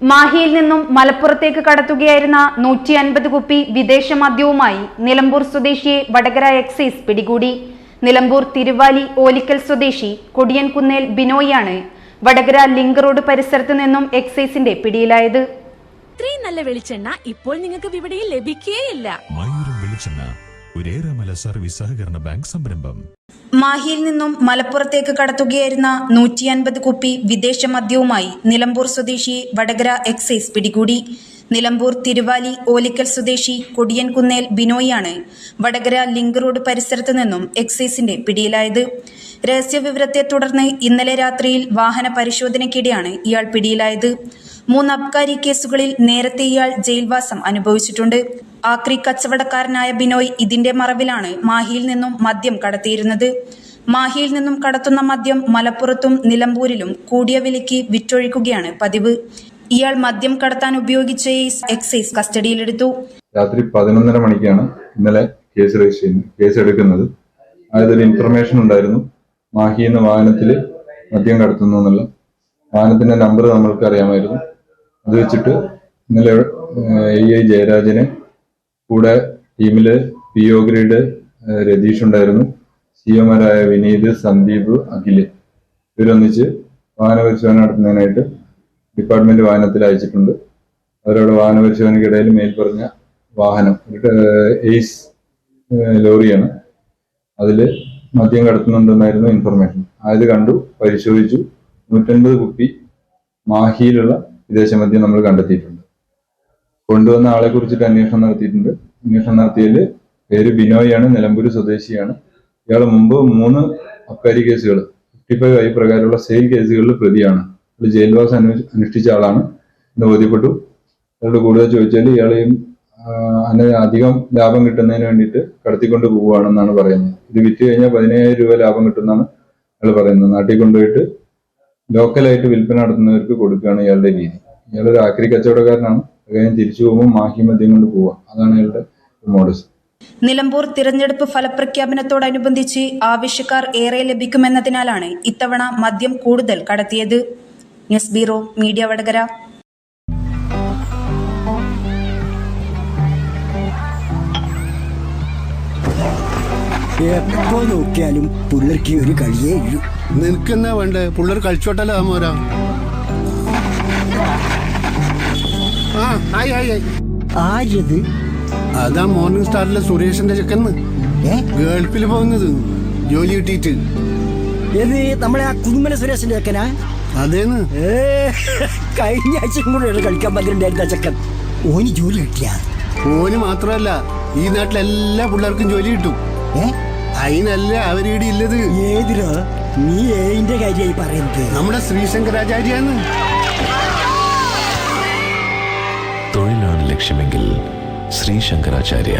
മാഹിയിൽ നിന്നും മലപ്പുറത്തേക്ക് കടത്തുകയായിരുന്ന നൂറ്റി അൻപത് കുപ്പി വിദേശ മദ്യവുമായി നിലമ്പൂർ സ്വദേശിയെ വടകര എക്സൈസ് പിടികൂടി. നിലമ്പൂർ തിരുവാലി ഓലിക്കൽ സ്വദേശി കൊടിയൻകുന്നേൽ ബിനോയാണ് വടകര ലിങ്ക് റോഡ് പരിസരത്ത് നിന്നും എക്സൈസിന്റെ പിടിയിലായത്. ഇത്രയും നല്ല വെളിച്ചെണ്ണ ഇപ്പോൾ നിങ്ങൾക്ക് വിപണിയിൽ ലഭിക്കുകയില്ല മയൂരം വെളിച്ചെണ്ണ ഒരേറെമല സർവീസ് സഹകരണ ബാങ്ക് സംരംഭം. മാഹിയിൽ നിന്നും മലപ്പുറത്തേക്ക് കടത്തുകയായിരുന്ന നൂറ്റി അൻപത് കുപ്പി വിദേശ മദ്യവുമായി നിലമ്പൂർ സ്വദേശി വടകര എക്സൈസ് പിടികൂടി. നിലമ്പൂർ തിരുവാലി ഓലിക്കൽ സ്വദേശി കൊടിയൻകുന്നേൽ ബിനോയാണ് വടകര ലിങ്ക് റോഡ് പരിസരത്ത് നിന്നും എക്സൈസിന്റെ പിടിയിലായത്. രഹസ്യവിവരത്തെ തുടർന്ന് ഇന്നലെ രാത്രിയിൽ വാഹന പരിശോധനയ്ക്കിടെയാണ് ഇയാൾ പിടിയിലായത്. മൂന്ന് അബ്കാരി കേസുകളിൽ നേരത്തെ ഇയാൾ ജയിൽവാസം അനുഭവിച്ചിട്ടുണ്ട്. ആക്രി കച്ചവടക്കാരനായ ബിനോയ് ഇതിന്റെ മറവിലാണ് മാഹിയിൽ നിന്നും മദ്യം കടത്തിയിരുന്നത്. മാഹിയിൽ നിന്നും കടത്തുന്ന മദ്യം മലപ്പുറത്തും നിലമ്പൂരിലും കൂടിയ വിലയ്ക്ക് വിറ്റൊഴിക്കുകയാണ് പതിവ്. ഇയാൾ മദ്യം കടത്താൻ ഉപയോഗിച്ച എക്സൈസ് കസ്റ്റഡിയിലെടുത്തു. രാത്രി പതിനൊന്നര മണിക്കാണ് ഇന്നലെ കേസ് രജിസ്റ്റർ ചെയ്യുന്നത്. കേസ് എടുക്കുന്നത്. അതായത് ഒരു ഇൻഫർമേഷൻ ഉണ്ടായിരുന്നു. മാഹി എന്ന വാഹനത്തിൽ മദ്യം കടത്തുന്നു എന്നുള്ള. വാഹനത്തിന്റെ നമ്പർ നമ്മൾക്ക് അറിയാമായിരുന്നു അത് വെച്ചിട്ട് ഇന്നലെ എ ഐ ജയരാജന് കൂടെ ടീമിൽ പി ഒ ഗ്രേഡ് രതീഷ് ഉണ്ടായിരുന്നു. സി ഒമാരായ വിനീത് സന്ദീപ് അഖിൽ. ഇവരൊന്നിച്ച് വാഹന പരിശോധന നടത്തുന്നതിനായിട്ട് ഡിപ്പാർട്ട്മെന്റ് വാഹനത്തിൽ അയച്ചിട്ടുണ്ട്. അവരോട് വാഹന പരിശോധനയ്ക്കിടയിൽ മേൽ പറഞ്ഞ വാഹനം എയ്സ് ലോറിയാണ്. അതിൽ മദ്യം കടത്തുന്നുണ്ടെന്നായിരുന്നു ഇൻഫർമേഷൻ. അത് കണ്ടു പരിശോധിച്ചു. നൂറ്റൻപത് കുപ്പി മാഹിയിലുള്ള വിദേശ മദ്യം നമ്മൾ കണ്ടെത്തിയിട്ടുണ്ട്. കൊണ്ടുവന്ന ആളെ കുറിച്ചിട്ട് അന്വേഷണം നടത്തിയിട്ടുണ്ട്. അന്വേഷണം നടത്തിയതിൽ പേര് ബിനോയാണ് നിലമ്പൂർ സ്വദേശിയാണ്. ഇയാൾ മുമ്പ് മൂന്ന് അബ്കാരി കേസുകൾ ഫിഫ്റ്റി ഫൈവ് ഐ പ്രകാരമുള്ള സെയിൽ കേസുകളിൽ പ്രതിയാണ്. ഒരു ജയിൽവാസം അനു- അനുഷ്ഠിച്ച ആളാണ് എന്ന് ബോധ്യപ്പെട്ടു. അയാളോട് കൂടുതൽ ചോദിച്ചാൽ ഇയാളെയും അതിന് അധികം ലാഭം കിട്ടുന്നതിന് വേണ്ടിയിട്ട് കടത്തിക്കൊണ്ട് പോവുകയാണെന്നാണ് പറയുന്നത്. ഇത് വിറ്റ് കഴിഞ്ഞാൽ പതിനയ്യായിരം രൂപ ലാഭം കിട്ടുമെന്നാണ് അയാൾ പറയുന്നത്. നാട്ടിൽ കൊണ്ടുപോയിട്ട് ലോക്കലായിട്ട് വിൽപ്പന നടത്തുന്നവർക്ക് കൊടുക്കുകയാണ് ഇയാളുടെ രീതി. ഇയാളൊരു ആക്രി കച്ചവടക്കാരനാണ്. അദ്ദേഹം തിരിച്ചു പോകുമ്പോൾ മാഹി മദ്യം കൊണ്ട് പോവുക. അതാണ് ഇയാളുടെ മോഡസ് നിലമ്പൂർ തിരഞ്ഞെടുപ്പ് ഫലപ്രഖ്യാപനത്തോടനുബന്ധിച്ച് ആവശ്യക്കാർ ഏറെ ലഭിക്കുമെന്നതിനാലാണ് ഇത്തവണ മദ്യം കൂടുതൽ കടത്തിയത്. News bureau media Vadakara. എപ്പോ നോക്കിയാലും പുള്ളർക്ക് ഒരു കളിയേ ഉള്ളൂ നിനക്കെന്നാ വേണ്ടേ? പിള്ളേർ കളിച്ചോട്ടല്ലോ മോരാ? ആ ആയി ആയി ആയി. ആര്യത് അതാ മോർണിംഗ് സ്റ്റാറിലെ സുരേഷിന്റെ ചെക്കന്ന്. ഗേൾഫിൽ പോകുന്നത്. ജോലി കിട്ടിയിട്ട്. ഏത് നമ്മളെ ആ കുടുംബന സുരേഷിന്റെ ചെക്കനാ? അതേന്ന്. കഴിഞ്ഞ ആഴ്ച കൂടെ കളിക്കാൻ പന്ത്രണ്ടായിരുന്ന ചെക്കൻ. ഓന് ജോലി കിട്ടിയ? ഓന് മാത്രമല്ല ഈ നാട്ടിലെ എല്ലാ പിള്ളേർക്കും ജോലി കിട്ടും. അതിനല്ല അവരീടെ ഇല്ലത്. ഏതിരോ നീ ഏതിന്റെ കാര്യമായി പറയുന്നത് നമ്മുടെ ശ്രീശങ്കരാചാര്യാണ് തൊഴിലാണ് ലക്ഷ്യമെങ്കിൽ ശ്രീ ശങ്കരാചാര്യ